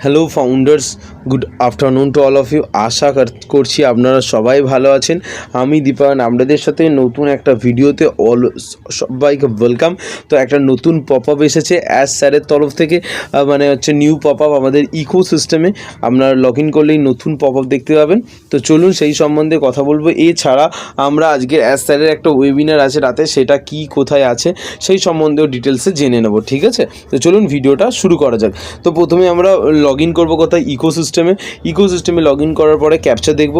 Hello founders good afternoon to all of you আশা কর- করছি আপনারা সবাই ভালো আছেন। আমি দীপায়ন আপনাদের সাথে নতুন একটা ভিডিওতে অল সবাইকে ওয়েলকাম তো একটা নতুন পপ আপ এসেছে অ্যাজ স্যারের তরফ থেকে। মানে হচ্ছে নিউ পপ আপ আমাদের ইকো সিস্টেমে আপনারা লগ ইন করলেই নতুন পপ আপ দেখতে পাবেন। তো চলুন সেই সম্বন্ধে কথা বলব। এছাড়া আমরা আজকে অ্যাজ স্যারের একটা ওয়েবিনার আছে রাতে। সেটা কি কোথায় আছে, সেই সম্বন্ধেও ডিটেলসে জেনে নেব, ঠিক আছে? তো চলুন ভিডিওটা শুরু করা যাক। তো প্রথমে আমরা লগ ইন করব কোথায়? ইকো সিস্টেমে ইকো সিস্টেমে লগ ইন করার পরে ক্যাপচা দেখব।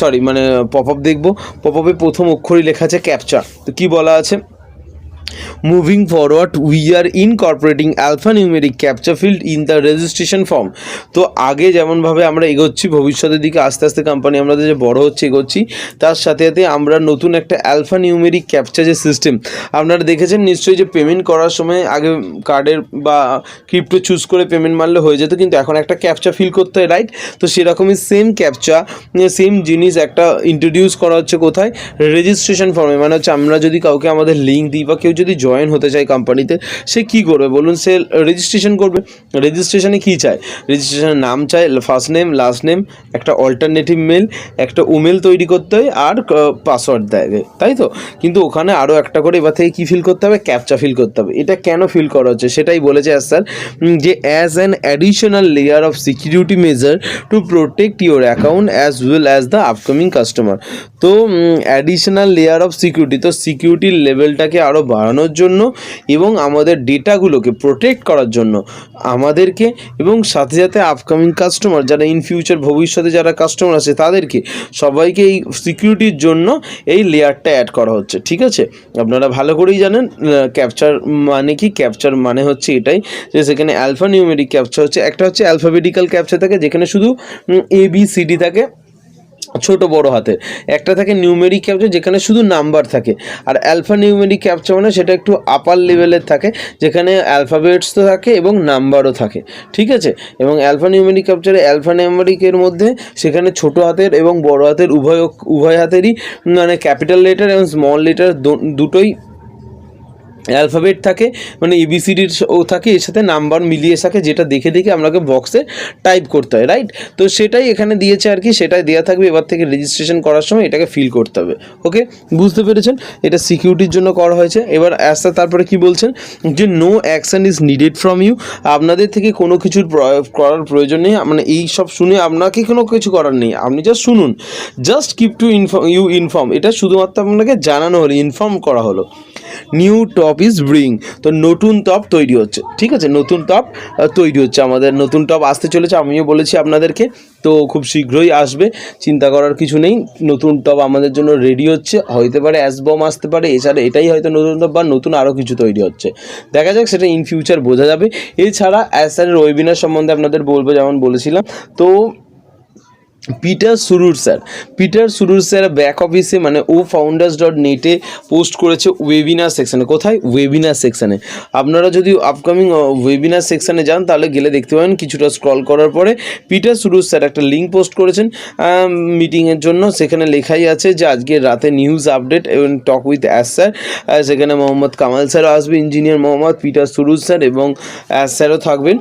সরি মানে পপ আপ দেখব। পপ আপে প্রথম অক্ষরই লেখা আছে ক্যাপচার তো কী বলা আছে? Moving forward we are incorporating alpha numeric captcha field in the registration form তো আগে যেমনভাবে আমরা এগোচ্ছি, ভবিষ্যতের দিকে আস্তে আস্তে কোম্পানি আমাদের যে বড় হচ্ছে এগোচ্ছি, তার সাথে সাথে আমরা নতুন একটা অ্যালফা নিউমেরিক ক্যাপচা যে সিস্টেম আপনারা দেখেছেন নিশ্চয়ই যে পেমেন্ট করার সময় আগে কার্ডের বা ক্রিপ্টো চুজ করে পেমেন্ট মারলে হয়ে যেত, কিন্তু এখন একটা ক্যাপচা ফিল করতে হয় রাইট তো সেরকমই সেম ক্যাপচা সেম জিনিস একটা ইন্ট্রোডিউস করা হচ্ছে কোথায়? রেজিস্ট্রেশন ফর্মে মানে হচ্ছে আমরা যদি কাউকে আমাদের লিঙ্ক দিই বা কেউ যদি জয়েন হতে চায় কোম্পানিতে সে কী করবে? বলুন, সে রেজিস্ট্রেশন করবে। রেজিস্ট্রেশনে কী চায়? রেজিস্ট্রেশনের নাম চায় ফার্স্ট নেম লাস্ট নেম একটা অল্টারনেটিভ মেল একটা উমেল তৈরি করতে হয়, আর পাসওয়ার্ড দেয়। তাই তো? কিন্তু ওখানে আরও একটা করে এবার থেকে কী ফিল করতে হবে? ক্যাপচা ফিল করতে হবে। এটা কেন ফিল করা হচ্ছে? সেটাই বলেছে অ্যাজ স্যার যে as an additional layer of security measure to protect your account as well as the upcoming customer তো অ্যাডিশনাল লেয়ার অফ সিকিউরিটি তো সিকিউরিটির লেভেলটাকে আরও বাড়ানোর জন্য এবং আমাদের ডেটাগুলোকে প্রোটেক্ট করার জন্য আমাদেরকে এবং সাথে সাথে আপকামিং কাস্টমার যারা ইন ফিউচার ভবিষ্যতে যারা কাস্টমার আছে তাদেরকে সবাইকে এই সিকিউরিটির জন্য এই লেয়ারটা অ্যাড করা হচ্ছে, ঠিক আছে? আপনারা ভালো করেই জানেন ক্যাপচার মানে কি? ক্যাপচার মানে হচ্ছে এটাই যে সেখানে অ্যালফা নিউমেরিক ক্যাপচার হচ্ছে, একটা হচ্ছে অ্যালফাবেটিক্যাল ক্যাপচার থাকে যেখানে শুধু এ বি সি ডি থাকে। ছোট বড় হাতের। একটা থাকে নিউমেরিক ক্যাপচা যেখানে শুধু নাম্বার থাকে। আর অ্যালফা নিউমেরিক ক্যাপচার মানে সেটা একটু আপার লেভেলের থাকে, যেখানে অ্যালফাবেটস তো থাকে এবং নাম্বারও থাকে। ঠিক আছে? এবং অ্যালফা নিউমেরিক ক্যাপচারে অ্যালফা নিউমেরিকের মধ্যে সেখানে ছোট হাতের এবং বড় হাতের উভয় উভয় হাতেরই মানে ক্যাপিটাল লেটার এবং স্মল লেটার দুটোই অ্যালফাবেট থাকে মানে এবিসিডির ও থাকে, এর সাথে নাম্বার মিলিয়ে থাকে, যেটা দেখে দেখে আপনাকে বক্সে টাইপ করতে হয় রাইট তো সেটাই এখানে দিয়েছে আর কি, সেটাই দেওয়া থাকবে, এবার থেকে রেজিস্ট্রেশন করার সময় এটাকে ফিল করতে হবে ওকে বুঝতে পেরেছেন? এটা সিকিউরিটির জন্য করা হয়েছে, এবার অ্যাসা তারপরে কি বলছেন? যে no action is needed from you আপনাদের থেকে কোনো কিছুর করার প্রয়োজন নেই মানে এই সব শুনে আপনাকে কোনো কিছু করার নেই, আপনি জাস্ট শুনুন just keep to inform you inform এটা শুধুমাত্র আপনাকে জানানো হলো ইনফর্ম করা হলো। নিউ টপ ইজ ব্রিং তো নতুন টপ তৈরি হচ্ছে। ঠিক আছে? নতুন টপ তৈরি হচ্ছে আমাদের। নতুন টপ আসতে চলেছে, আমিও বলেছি আপনাদেরকে। তো খুব শীঘ্রই আসবে, চিন্তা করার কিছু নেই। নতুন টপ আমাদের জন্য রেডি হচ্ছে। হইতে পারে অ্যাসবম আসতে পারে, এছাড়া এটাই হয়তো নতুন টপ বা নতুন আরও কিছু তৈরি হচ্ছে। দেখা যাক, সেটা ইন ফিউচার বোঝা যাবে। এছাড়া অ্যাজ স্যারের ওয়েবিনার সম্বন্ধে আপনাদের বলব, যেমন বলেছিলাম। তো Peter Surur sir. Peter Surur sir back অফিসে মানে ও ফাউন্ডার্স ডট নেটে পোস্ট করেছে ওয়েবিনার সেকশানে কোথায়? ওয়েবিনার সেকশানে আপনারা যদি আপকামিং ওয়েবিনার সেকশানে যান, তাহলে গেলে দেখতে পাবেন কিছুটা স্ক্রল করার পরে পিটার সুরুর স্যার একটা লিঙ্ক পোস্ট করেছেন মিটিংয়ের জন্য। সেখানে লেখাই আছে যে, আজকে রাতে নিউজ আপডেট এবং টক উইথ অ্যাস স্যার সেখানে মোহাম্মদ কামাল স্যারও আসবে engineer Mohammad Peter Suruj sir এবং অ্যাস স্যারও থাকবেন।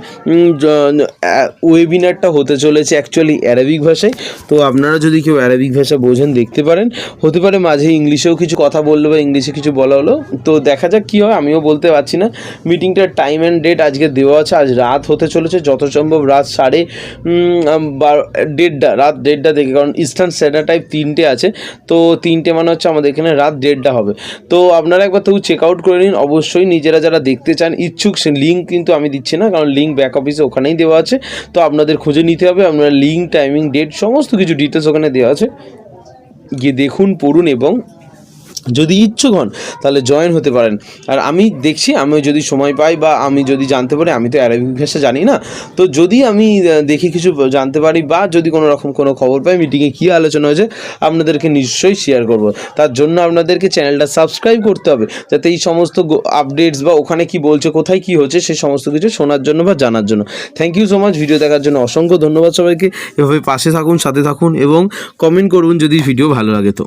ওয়েবিনারটা হতে চলেছে অ্যাকচুয়ালি অ্যারাবিক ভাষায়। তো আপনারা যদি কেউ অ্যারাবিক ভাষা বোঝেন, দেখতে পারেন। হতে পারে মাঝে ইংলিশেও কিছু কথা বলল বা ইংলিশে কিছু বলা হলো। তো দেখা যাক কী হয়, আমিও বলতে পারছি না। মিটিংটার টাইম অ্যান্ড ডেট আজকে দেওয়া আছে। আজ রাত হতে চলেছে। যত সম্ভব রাত সাড়ে বারো, দেড়টা, রাত দেড়টা থেকে, কারণ ইস্টার্ন স্ট্যান্ডার্ড টাইপ তিনটে আছে। তো তিনটে মানে হচ্ছে আমাদের এখানে রাত দেড়টা হবে। তো আপনারা একবার তবু চেক আউট করে নিন। অবশ্যই নিজেরা যারা দেখতে চান, ইচ্ছুক, সে লিঙ্ক কিন্তু আমি দিচ্ছি না, কারণ লিঙ্ক ব্যাক অফিসে ওখানেই দেওয়া আছে। তো আপনাদের খুঁজে নিতে হবে। আপনারা লিঙ্ক টাইমিং ডেট সমস্ত কিছু ডিটেলস ওখানে দেওয়া আছে। গিয়ে দেখুন পড়ুন এবং যদি ইচ্ছুক হন, তাহলে জয়েন হতে পারেন। আর আমি দেখছি, আমি যদি সময় পাই বা আমি যদি জানতে পারি, আমি তো অ্যারাবিক ভাষা জানি না, তো যদি আমি দেখি কিছু জানতে পারি বা যদি কোনো রকম কোনো খবর পাই মিটিংয়ে কী আলোচনা হয়েছে, আপনাদেরকে নিশ্চয়ই শেয়ার করব। তার জন্য আপনাদেরকে চ্যানেলটা সাবস্ক্রাইব করতে হবে, যাতে এই সমস্ত আপডেটস বা ওখানে কি বলছে, কোথায় কি হচ্ছে সেই সমস্ত কিছু শোনার জন্য বা জানার জন্য। Thank you so much video দেখার জন্য অসংখ্য ধন্যবাদ সবাইকে। এভাবে পাশে থাকুন, সাথে থাকুন এবং কমেন্ট করুন যদি ভিডিও ভালো লাগে তো।